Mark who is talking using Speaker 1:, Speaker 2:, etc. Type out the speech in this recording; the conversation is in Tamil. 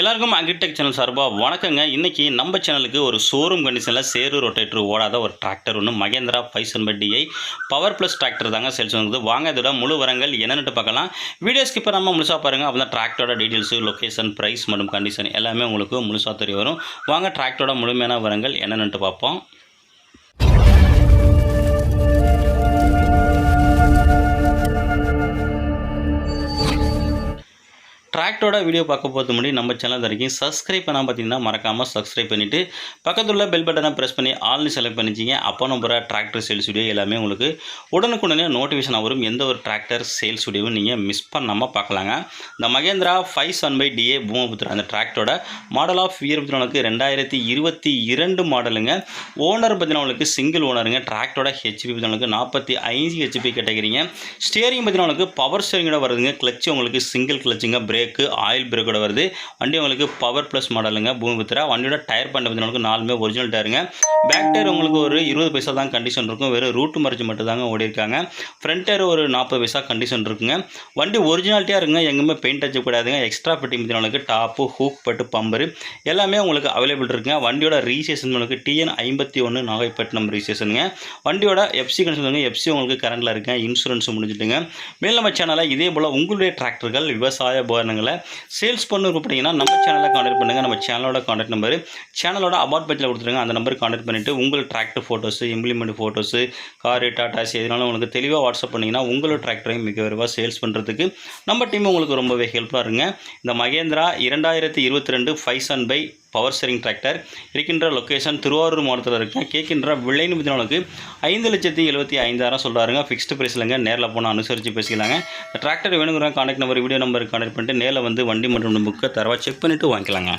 Speaker 1: எல்லாருக்கும் அக்ரிடெக் சேனல் சார்பாக வணக்கங்க. இன்றைக்கி நம்ம சேனலுக்கு ஒரு ஷோரூம் கண்டிஷனில் சேரு ரொட்டேட்டர் ஓடாத ஒரு டிராக்டர் ஒன்று Mahindra five seven DI power plus tractor தாங்க சேல்ஸ் வந்து வாங்க இதோட முழு வரங்கள் என்னென்னு பார்க்கலாம். வீடியோ ஸ்கிப்பர் நம்ம முழுசாக பாருங்கள் அப்போ தான் டிராக்டரோட டீட்டெயில்ஸு லொக்கேஷன் ப்ரைஸ் மற்றும் கண்டிஷன் எல்லாமே உங்களுக்கு முழுசாக தெரிய வரும். வாங்க டிராக்டரோட முழுமையான வரங்கள் என்னென்னு பார்ப்போம். டிராக்டரோட வீடியோ பார்க்க போகிறது முன்னாடி நம்ம சேனல் வரைக்கும் சப்ஸ்கிரைப் பண்ணால் பார்த்தீங்கன்னா மறக்காமல் சப்ஸ்கிரைப் பண்ணிவிட்டு பக்கத்தில் உள்ள பெல் பட்டனை ப்ரெஸ் பண்ணி ஆல்னு செலக்ட் பண்ணிச்சிங்க அப்போ நம்ம டிராக்டர் சேல்ஸ் வீடியோ எல்லாமே உங்களுக்கு உடனுக்குடனே நோட்டிஃபிகேஷன் வரும். எந்த ஒரு டிராக்டர் சேல்ஸ் வீடியோவும் நீங்கள் மிஸ் பண்ணாமல் பார்க்கலாங்க. இந்த Mahindra five seven five DA Bhumiputra அந்த டிராக்டரோட மாடல் ஆஃப் இயர் பத்தினவனுக்கு ரெண்டாயிரத்தி இருபத்தி இரண்டு மாடலுங்க ஓனர் பார்த்தீங்கன்னா உங்களுக்கு சிங்கிள் ஓனருங்க டிராக்டரோட ஹெச்பி பார்த்தீங்கன்னா நாற்பத்தி ஐந்து ஹெச்பி கேட்டகிறீங்க ஸ்டியரிங் பார்த்தீங்கன்னா உங்களுக்கு பவர் ஸ்டியரிங்கோட வருதுங்க. கிளச்சு உங்களுக்கு சிங்கிள் கிளச்சுங்க பிரேக்கு ஆயில் பிரேக்கோட வருது. வண்டி உங்களுக்கு பவர் ப்ளஸ் மாடலுங்க பூமிபுத்திரா. வண்டியோட டயர் பண்ண உங்களுக்கு நாலுமே ஒரிஜினல் டயருங்க பேக் டயர் உங்களுக்கு ஒரு இருபது பைசா தான் கண்டிஷன் இருக்கும். வெறும் ரூட்டு மறைச்சு மட்டும் தாங்க ஓடி இருக்காங்க. ஃப்ரண்ட் டயர் ஒரு நாற்பது பைசா கண்டிஷன் இருக்குங்க. வண்டி ஒரிஜினாலிட்டியாக இருக்குங்க. எங்கேயுமே பெயிண்ட் அடிச்சக்கூடாதுங்க எக்ஸ்ட்ரா ஃபிட்டிங் பார்த்தீங்கன்னா உங்களுக்கு டாப்பு ஹூக் பட்டு பம்பரு எல்லாமே உங்களுக்கு அவைலபிள் இருக்குங்க. வண்டியோட ரீசேஷன் உங்களுக்கு டிஎன் ஐம்பத்தி ஒன்று நாகைப்பட்டினம் ரீசேஷனுங்க வண்டியோட எஃப்சி கண்டிஷன் எஃப்சி உங்களுக்கு கரண்டில் இருக்குங்க. இன்சூரன்ஸ் முடிஞ்சிட்டுங்க. மேல் நம்ம சேனலில் இதே போல் உங்களுடைய டிராக்டர்கள் விவசாய உபகரணங்களை சேல்ஸ் பண்ணு விருப்பப்பட்டீங்கன்னா நம்ம சேனலில் காண்டக்ட் பண்ணுங்கள் நம்ம சேனலோட காண்டாக்ட் நம்பர் சேனலோட அபார்ட் பேஜில் கொடுத்துருங்க. அந்த நம்பருக்கு காண்டாக்ட் பண்ணிவிட்டு உங்கள் tractor photos implement photos car datas எதுனாலும் உங்களுக்கு தெளிவாக வாட்ஸ்அப் பண்ணிங்கன்னா உங்களோட டிராக்டரையும் மிக விரைவாக சேல்ஸ் பண்ணுறதுக்கு நம்ம டீம் உங்களுக்கு ரொம்பவே ஹெல்ப்ஃபுல்லாக இருங்க இந்த மகேந்திரா இரண்டாயிரத்தி இருபத்தி ரெண்டு five seven five power steering tractor. இருக்கின்ற லொக்கேஷன் திருவாரூர் மாவட்டத்தில் இருக்கேன் கேட்கின்ற விலைன்னு பார்த்தீங்கன்னா ஐந்து லட்சத்தி எழுபத்தி ஐந்தாயிரம் சொல்கிறாருங்க ஃபிக்ஸ்டு ப்ரைஸ்லங்க நேரில் போனால் அனுசரித்து பேசிக்கலாங்க. இந்த டிராக்டர் வேணுங்கிற contact number video number contact பண்ணிட்டு நேரில் வந்து வண்டி மற்றும் புக்கை தரவா செக் பண்ணிவிட்டு வாங்கிக்கலாங்க.